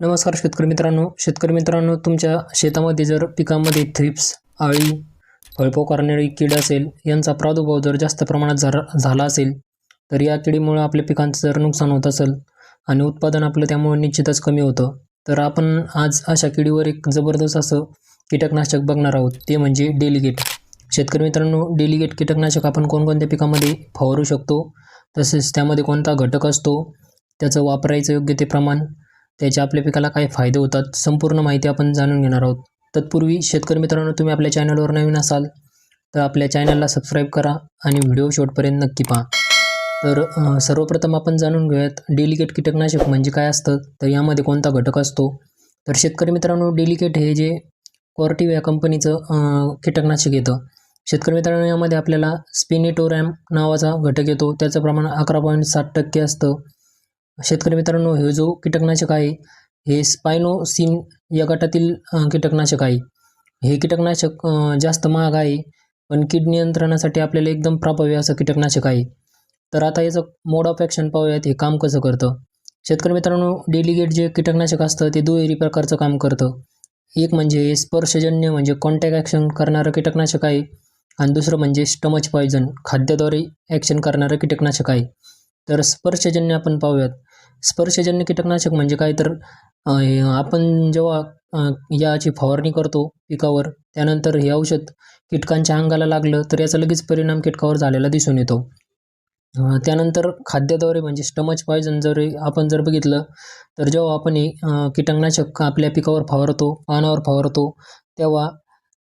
नमस्कार शेतकरी मित्रांनो. शेतकरी मित्रांनो तुमच्या शेतामध्ये जर पिकामध्ये थ्रिप्स आळी फळपो करणारी कीड असेल यांचा प्रादुर्भाव जर जास्त प्रमाणात झाला झाला असेल तर या किडीमुळे आपल्या पिकांचं जर नुकसान होत असेल आणि उत्पादन आपलं त्यामुळे निश्चितच कमी होतं तर आपण आज अशा किडीवर एक जबरदस्त असं कीटकनाशक बघणार आहोत. ते म्हणजे डेलिगेट. शेतकरी मित्रांनो डेलिगेट कीटकनाशक आपण कोणकोणत्या पिकामध्ये फवारू शकतो? तसेच त्यामध्ये कोणता घटक असतो? त्याचं वापरायचं योग्य ते प्रमाण? त्याचे आपल्या पिकाला काय फायदे होतात संपूर्ण माहिती आपण जाणून घेणार आहोत. तत्पूर्वी शेतकरी मित्रांनो तुम्ही आपल्या चॅनलवर नवीन असाल तर आपल्या चॅनलला सबस्क्राईब करा आणि व्हिडिओ शेवटपर्यंत नक्की पहा. तर सर्वप्रथम आपण जाणून घेऊयात डेलिकेट कीटकनाशक म्हणजे काय असतं? तर यामध्ये कोणता घटक असतो? तर शेतकरी मित्रांनो डेलिकेट हे जे कॉर्टिव या कंपनीचं कीटकनाशक येतं. शेतकरी मित्रांनो यामध्ये आपल्याला स्पिनिटोरॅम नावाचा घटक येतो. त्याचं प्रमाण अकरा पॉईंट सात टक्के असतं. शेतकरी मित्रांनो हे जो कीटकनाशक आहे हे स्पायनोसिन या गटातील कीटकनाशक आहे. हे कीटकनाशक जास्त महाग आहे पण कीड नियंत्रणासाठी आपल्याला एकदम प्रभावी असं कीटकनाशक आहे. तर आता याचं मोड ऑफ ॲक्शन पाहूयात हे काम कसं करतं. शेतकरी मित्रांनो डेलिगेट जे कीटकनाशक असतं ते दुहेरी प्रकारचं काम करतं. एक म्हणजे स्पर्शजन्य म्हणजे कॉन्टॅक्ट ॲक्शन करणारं कीटकनाशक आहे आणि दुसरं म्हणजे स्टमच पॉयझन खाद्याद्वारे ॲक्शन करणारं कीटकनाशक आहे. तर स्पर्शजन्य आपण पाहूयात. स्पर्शजन्य कीटकनाशक म्हणजे काय? तर आपण जेव्हा याची फवारणी करतो पिकावर त्यानंतर हे औषध कीटकांच्या अंगाला लागलं तर याचा लगेच परिणाम कीटकावर झालेला दिसून येतो. त्यानंतर खाद्याद्वारे म्हणजे स्टमच पॉयझन जर आपण जर बघितलं तर जेव्हा आपण हे कीटकनाशक आपल्या पिकावर फवारतो पानावर फवारतो तेव्हा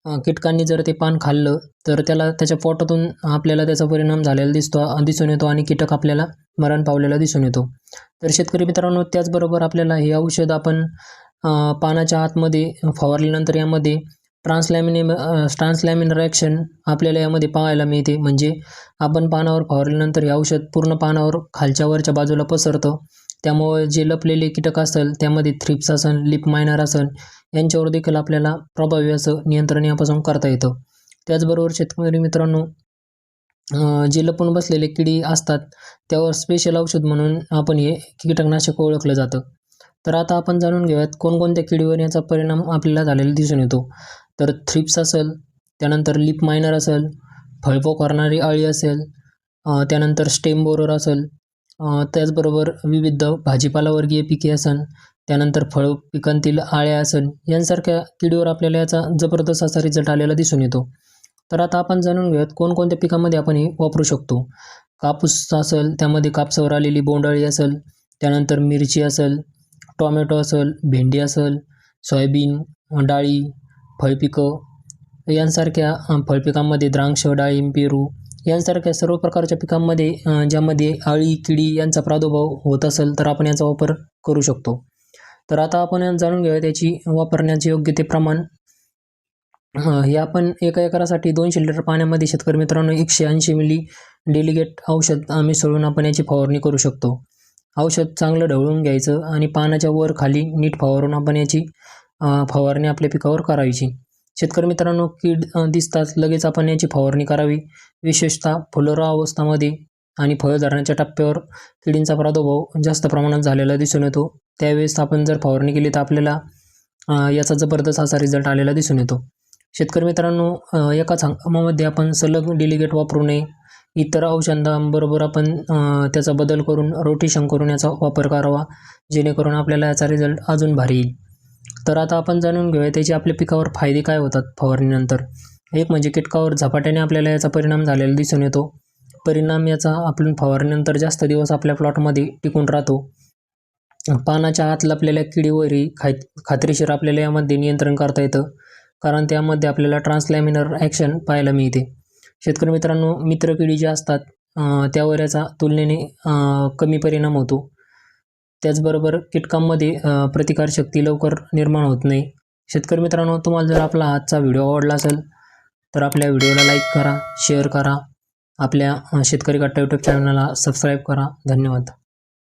कीटकांनी जर ते पान खाल्लं तर त्याला त्याच्या पोटातून आपल्याला त्याचा परिणाम झालेला दिसतो दिसून येतो आणि कीटक आपल्याला मरण पावलेला दिसून येतो. तर शेतकरी मित्रांनो त्याचबरोबर आपल्याला हे औषध आपण पानाच्या आतमध्ये फवारल्यानंतर यामध्ये ट्रान्सलॅमिने ट्रान्सलॅमिन रिॲक्शन आपल्याला यामध्ये पाहायला मिळते. म्हणजे आपण पानावर फवारल्यानंतर हे औषध पूर्ण पानावर खालच्या वरच्या बाजूला पसरतं. त्यामुळे जे लपलेले कीटक असेल त्यामध्ये थ्रिप्स असन लिप मायनर असन यांच्यावर देखील आपल्याला प्रभावी असं नियंत्रण यापासून करता येतं. त्याचबरोबर शेतकरी मित्रांनो जे लपून बसलेले किडी असतात त्यावर स्पेशल औषध म्हणून आपण हे कीटकनाशक ओळखलं जातं. तर आता आपण जाणून घेऊयात कोणकोणत्या किडीवर याचा परिणाम आपल्याला झालेला दिसून येतो. तर थ्रिप्स असेल त्यानंतर लिप मायनर असेल फळपो करणारी अळी असेल त्यानंतर स्टेम बोरर असेल त्याचबरोबर विविध भाजीपालावर्गीय पिके असन त्यानंतर फळ पिकांतील आळ्या असन यांसारख्या किडीवर आपल्याला याचा जबरदस्त असा रिझल्ट आलेला दिसून येतो. तर आता आपण जाणून घेऊयात कोणकोणत्या पिकामध्ये आपण हे वापरू शकतो. कापूस असेल त्यामध्ये कापसावर आलेली बोंडअळी असेल त्यानंतर मिरची असेल टॉमॅटो असेल भेंडी असेल सोयाबीन डाळी फळपिकं यांसारख्या फळपिकांमध्ये द्राक्ष डाळिंब पेरू यांसारख्या सर्व प्रकारच्या पिकांमध्ये ज्यामध्ये आळी किडी यांचा प्रादुर्भाव होत असेल तर आपण याचा वापर करू शकतो. तर आता आपण जाणून घेऊया त्याची वापरण्याचे योग्य ते प्रमाण. हे आपण एका एकरासाठी दोनशे लिटर पाण्यामध्ये शेतकरी मित्रांनो एकशे ऐंशी मिली डेलिगेट औषध मिसळून आपण याची फवारणी करू शकतो. औषध चांगलं ढवळून घ्यायचं आणि पानाच्या वर खाली नीट फवारून आपण याची फवारणी आपल्या पिकावर करायची. शेतकरी मित्रांनो कीड दिसताच लगेच आपण याची फवारणी करावी. विशेषतः फुलोरा अवस्थामध्ये आणि फळ धरण्याच्या टप्प्यावर किडींचा प्रादुर्भाव जास्त प्रमाणात झालेला दिसून येतो. त्यावेळेस आपण जर फवारणी केली तर आपल्याला याचा जबरदस्त असा रिझल्ट आलेला दिसून येतो. शेतकरी मित्रांनो एकाच हंगामामध्ये आपण सलग डिलिगेट वापरू नये. इतर औषधांबरोबर आपण त्याचा बदल करून रोटेशन करून याचा वापर करावा. जेणेकरून आपल्याला याचा रिझल्ट अजून भारी येईल. तर आता आपण जाणून घेऊया त्याचे आपल्या पिकावर फायदे काय होतात फवारणीनंतर. एक म्हणजे कीटकावर झपाट्याने आपल्याला याचा परिणाम झालेला दिसून येतो. परिणाम याचा आपण फवारणीनंतर जास्त दिवस आपल्या प्लॉटमध्ये टिकून राहतो. पानाच्या आत लपलेल्या किडीवरही खाय खात्रीशीर आपल्याला यामध्ये नियंत्रण करता येतं. कारण त्यामध्ये आपल्याला ट्रान्सलॅमिनर ॲक्शन पाहायला मिळते. शेतकरी मित्रांनो मित्रकिडी ज्या असतात त्यावर याचा तुलनेने कमी परिणाम होतो. त्याचबरोबर कीटकांमध्ये प्रतिकारशक्ती लवकर निर्माण होत नाही. शेतकरी मित्रांनो तुम्हाला जर आपला आजचा व्हिडिओ आवडला असेल तर आपल्या व्हिडिओला लाईक करा शेअर करा. आपल्या शेतकरी कट्टा यूट्यूब चॅनलला सबस्क्राईब करा. धन्यवाद.